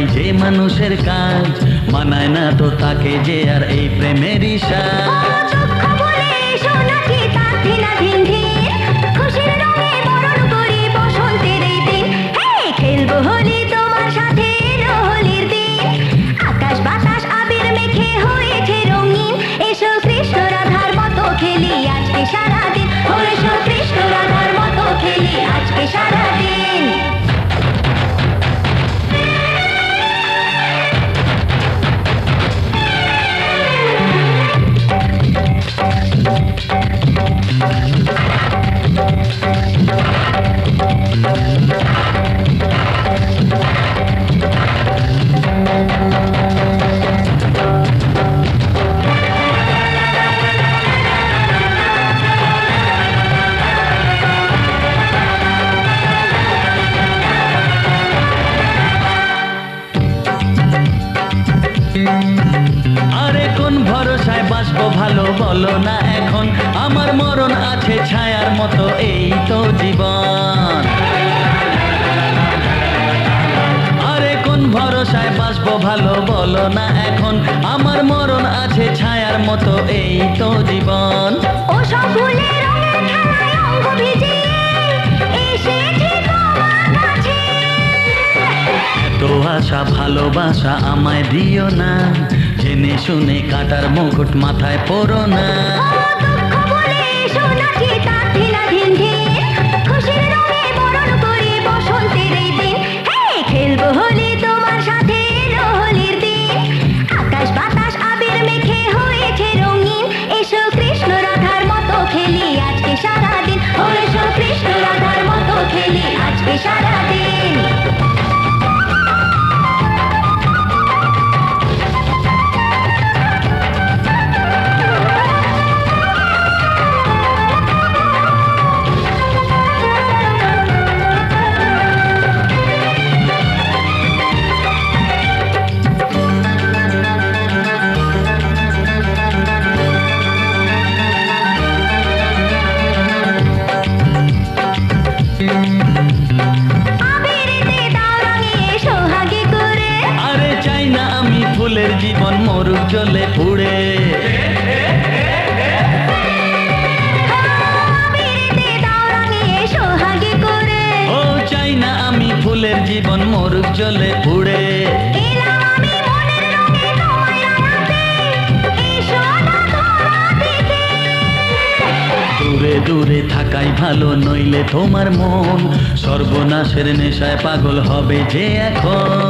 তাই যে মানুষের কাজ মানায় না তো তাকে যে আর এই প্রেমের সাজ। কোন ভরসায় বাসবো ভালো, বলো না এখন। আমার মরণ আছে ছায়ার মতো, এই তো জীবন। আরে কোন ভরসায় বাসবো ভালো, বলো না এখন। আমার মরণ আছে ছায়ার মতো, এই তো জীবন। ও সব তো আশা ভালোবাসা আমায় দিও না। জেনে শুনে কাটার মুকুট মাথায় পড়ো না। ফুলের জীবন মরুক জলে পুড়ে। জীবন মরুক জলে পুড়ে। দূরে দূরে থাকাই ভালো, নইলে তোমার মন সর্বনাশের নেশায় পাগল হবে যে এখন।